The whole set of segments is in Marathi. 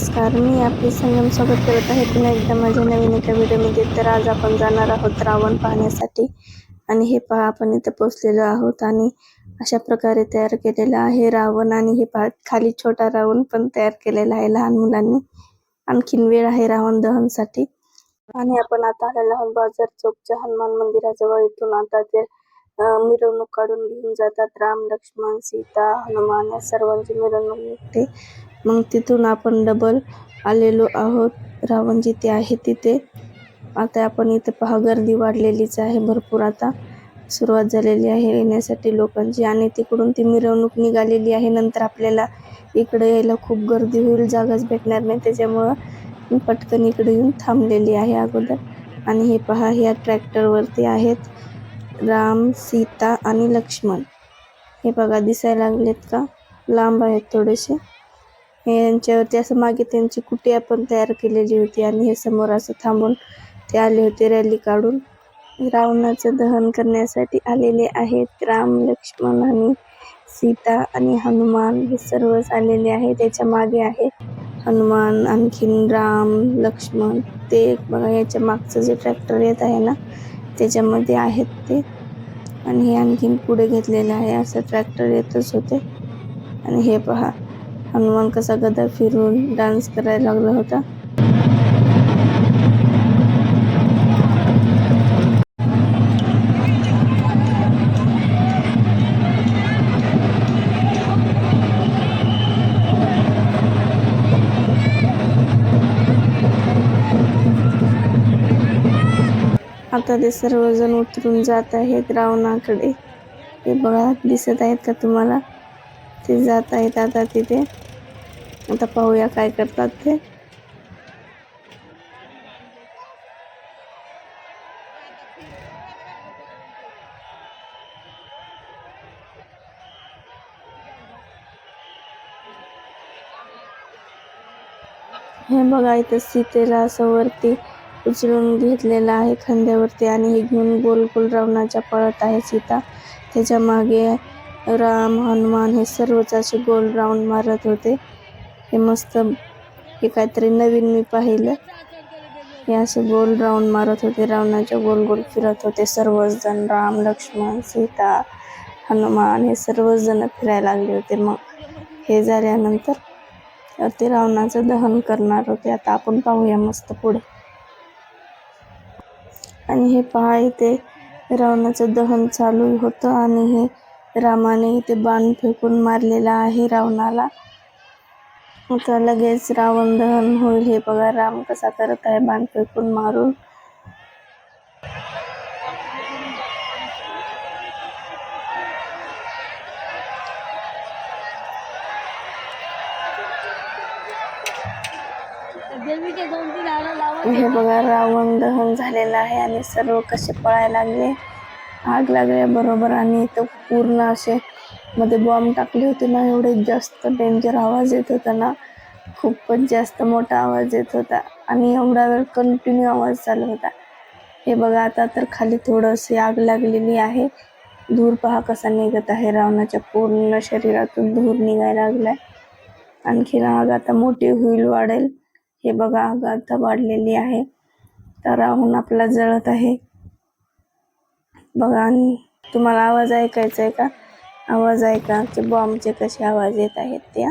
नमस्कार मी आपली संगम स्वागत करत आहे. पुन्हा एकदा माझ्या नवीन एका व्हिडिओमध्ये. तर आज आपण जाणार आहोत रावण पाहण्यासाठी. आणि हे पहा आपण इथं पोचलेलो आहोत आणि अशा प्रकारे तयार केलेला आहे रावण. आणि हे पहा खाली छोटा रावण पण तयार केलेला आहे लहान मुलांनी. आणखीन वेळ आहे रावण दहनसाठी. आणि आपण आता आलेलो आहोत बाजार चौकच्या हनुमान मंदिराजवळ. इथून आता ते मिरवणूक काढून घेऊन जातात. राम लक्ष्मण सीता हनुमान या सर्वांची मिरवणूक निघते. मग तिथून आपण डबल आलेलो आहोत. रावण जिथे आहे तिथे. आता आपण इथे पहा गर्दी वाढलेलीच आहे भरपूर आता. सुरुवात झालेली आहे येण्यासाठी लोकांची आणि तिकडून ती मिरवणूक निघालेली आहे. नंतर आपल्याला इकडे यायला खूप गर्दी होईल जागाच भेटणार नाही. त्याच्यामुळं मी पटकन इकडे येऊन थांबलेली आहे अगोदर. आणि हे पहा ह्या ट्रॅक्टरवरती आहेत राम सीता आणि लक्ष्मण. हे बघा दिसायला लागलेत का? लांब आहेत थोडेसे. यांच्यावरती असं मागे त्यांची कुटी आपण तयार केलेली होती आणि हे समोर असं थांबून ते आले होते रॅली काढून. रावणाचं दहन करण्यासाठी आलेले आहेत राम लक्ष्मण आणि सीता आणि हनुमान. हे सर्वच आलेले आहे त्याच्यामागे आहे हनुमान आणखीन राम लक्ष्मण. ते बघा याच्या मागचं जे ट्रॅक्टर येत आहे ना त्याच्यामध्ये आहेत ते. आणि हे आणखीन पुढे घेतलेलं आहे असं ट्रॅक्टर येतच होते. आणि हे पहा हनुमान कसा गदा फिरून डान्स करायला लागला होता. आता ते सर्वजण उतरून जात आहेत रावणाकडे. हे बघा दिसत आहेत का तुम्हाला? ते जात आहेत आता तिथे. आता पाहूया काय करतात ते. हे बघा इथं सीतेला असं वरती उचलून घेतलेलं आहे खांद्यावरती आणि हे घेऊन गोल गोल रावणाच्या पळत आहे सीता. त्याच्यामागे राम हनुमान हे सर्वच असे गोल राऊंड मारत होते. हे मस्त हे काहीतरी नवीन मी पाहिलं. हे असे गोल राऊंड मारत होते. रावणाच्या गोल गोल फिरत होते. सर्वच जण राम लक्ष्मण सीता हनुमान हे सर्वच जण फिरायला लागले होते. मग हे झाल्यानंतर ते रावणाचं दहन करणार होते. आता आपण पाहूया मस्त पुढे. आणि हे पहा इथे रावणाचं दहन चालू होतं आणि हे रामाने इथे बाण फेकून मारलेला आहे रावणाला. आता लगेच रावण दहन होईल. हे बघा राम कसा करत आहे बाण फेकून मारून. हे बघा रावण दहन झालेलं आहे आणि सर्व कसे पळायला लागले. आग लागल्याबरोबर आणि इथं पूर्ण असे मध्ये बॉम्ब टाकले होते ना एवढे जास्त डेंजर आवाज येत होता ना. खूपच जास्त मोठा आवाज येत होता आणि एवढा वेळ कंटिन्यू आवाज चालू होता. हे बघा आता तर खाली थोडंशी आग लागलेली आहे. धूर पहा कसा निघत आहे. रावणाच्या पूर्ण शरीरातून धूर निघायला लागलाय. आणखीन आग आता मोठी होईल वाढेल. हे बघा आग आता वाढलेली आहे. तर राहून आपला जळत आहे. बघा आणि तुम्हाला आवाज ऐकायचा आहे का? आवाज ऐका ते बॉम्बचे कसे आवाज येत आहेत त्या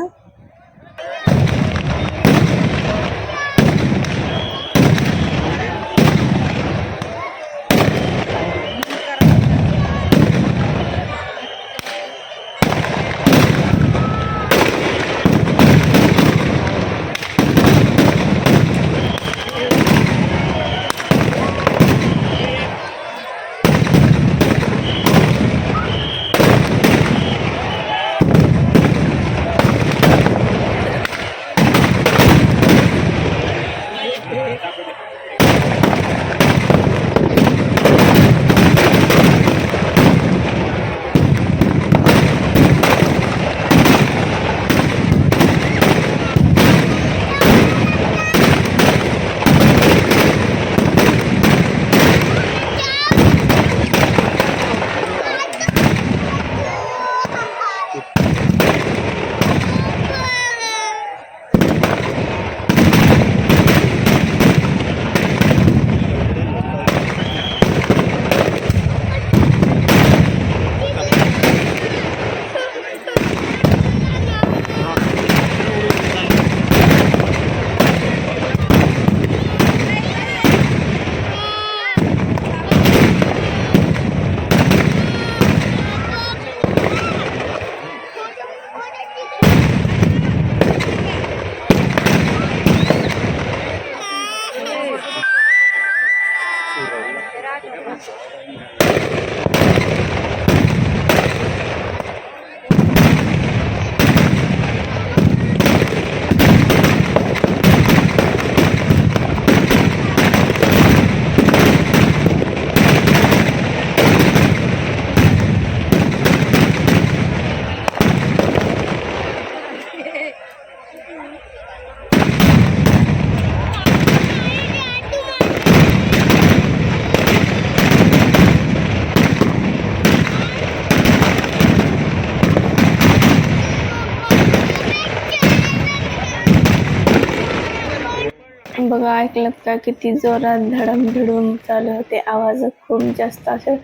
बघा ऐकलं का किती जोरात धडम धडूम चालू होते. आवाज खूप जास्त असे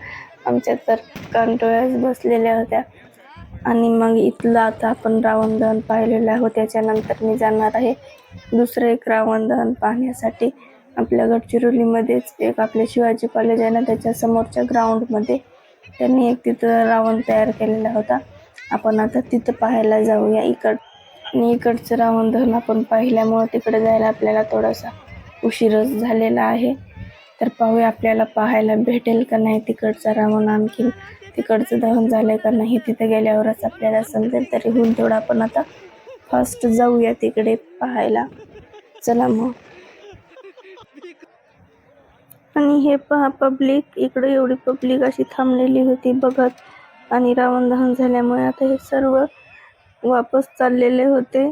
आमच्या तर कंटोळ्याच बसलेल्या होत्या. आणि मग इथलं आता आपण रावण दहन पाहिलेलं आहे. त्याच्यानंतर मी जाणार आहे. दुसरं एक रावण दहन पाहण्यासाठी आपल्या गडचिरोलीमध्येच एक आपले शिवाजी कॉलेज आहे ना त्याच्या समोरच्या ग्राउंडमध्ये त्यांनी एक तिथं रावण तयार केलेला होता. आपण आता तिथं पाहायला जाऊया. इकड आणि इकडचं रावण दहन आपण पाहिल्यामुळं तिकडे जायला आपल्याला थोडासा उशीरच झालेला आहे. तर पाहूया आपल्याला पाहायला भेटेल का नाही तिकडचा रावण आणखीन तिकडचं दहन झालंय का नाही तिथे गेल्यावरच आपल्याला समजेल. तरी होऊन तेवढं आपण आता फास्ट जाऊया तिकडे पाहायला. चला मग. आणि हे पहा पब्लिक इकडे एवढी पब्लिक अशी थांबलेली होती बघत. आणि रावण दहन झाल्यामुळे आता हे सर्व वापस चाललेले होते.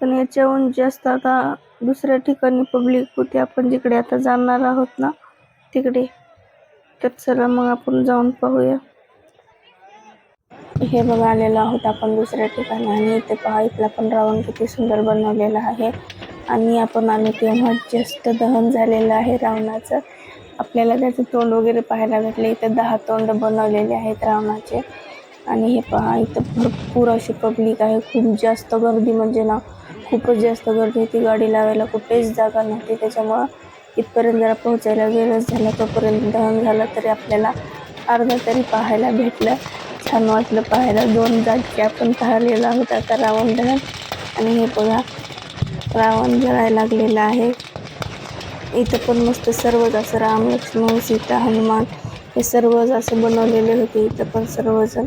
पण याच्याहून जास्त आता दुसऱ्या ठिकाणी पब्लिक होती. आपण जिकडे आता जाणार आहोत ना तिकडे. तर चला मग आपण जाऊन पाहूया. हे बघा आलेलो आहोत आपण दुसऱ्या ठिकाणी आणि इथे पहा इथला पण रावण किती सुंदर बनवलेला आहे. आणि आपण आलो तेव्हा जास्त दहन झालेलं आहे रावणाचं. आपल्याला त्याचं तोंड वगैरे पाहायला भेटले. इथे दहा तोंड बनवलेले आहेत रावणाचे. आणि हे पहा इथं भरपूर अशी पब्लिक आहे. खूप जास्त गर्दी म्हणजे ना खूपच जास्त गर्दी होती गाडी लावायला कुठेच जागा नव्हती. त्याच्यामुळं इथपर्यंत जरा पोहोचायला वेळच झाला. तोपर्यंत दहन झालं तरी आपल्याला अर्धा तरी पाहायला भेटलं. छान वाटलं पाहायला. दोन जागी आपण पाहिलेला होता आता रावण दहन. आणि हे बघा रावण जळायला लागलेलं आहे. इथं पण मस्त सर्वच असं राम लक्ष्मण सीता हनुमान हे सर्वच असं बनवलेले होते. इथं पण सर्वजण.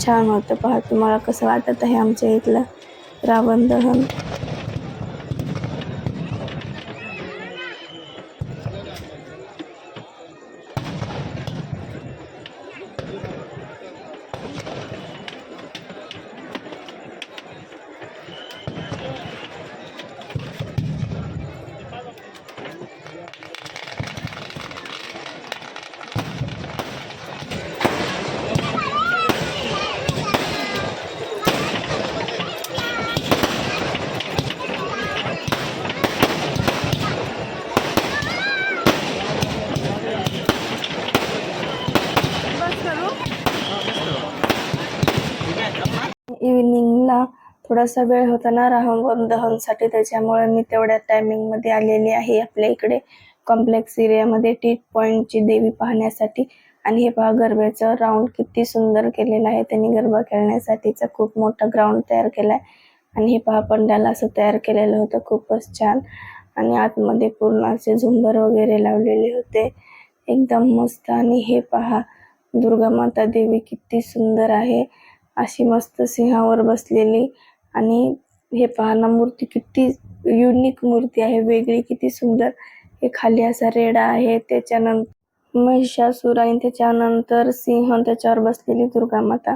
छान होतं. पहा तुम्हाला कसं वाटत आहे आमच्या इथलं रावण दहन? थोडासा वेळ होता ना राहून दहनसाठी त्याच्यामुळे मी तेवढ्या टायमिंगमध्ये आलेली आहे आपल्या इकडे कॉम्प्लेक्स एरियामध्ये टी पॉईंटची देवी पाहण्यासाठी. आणि हे पहा गरब्याचं राऊंड किती सुंदर केलेलं आहे. त्यांनी गरबा खेळण्यासाठीचा खूप मोठा ग्राउंड तयार केला आहे आणि हे पहा पंड्याला असं तयार केलेलं होतं. खूपच छान. आणि आतमध्ये पूर्ण असे झुंबर वगैरे लावलेले होते. एकदम मस्त. आणि हे पहा दुर्गा माता देवी किती सुंदर आहे. अशी मस्त सिंहावर बसलेली आणि हे पाहना मूर्ती किती युनिक मूर्ती आहे वेगळी किती सुंदर. हे खाली असा रेडा आहे त्याच्यानंतर महिषासुर आणि त्याच्यानंतर सिंह त्याच्यावर बसलेली दुर्गा माता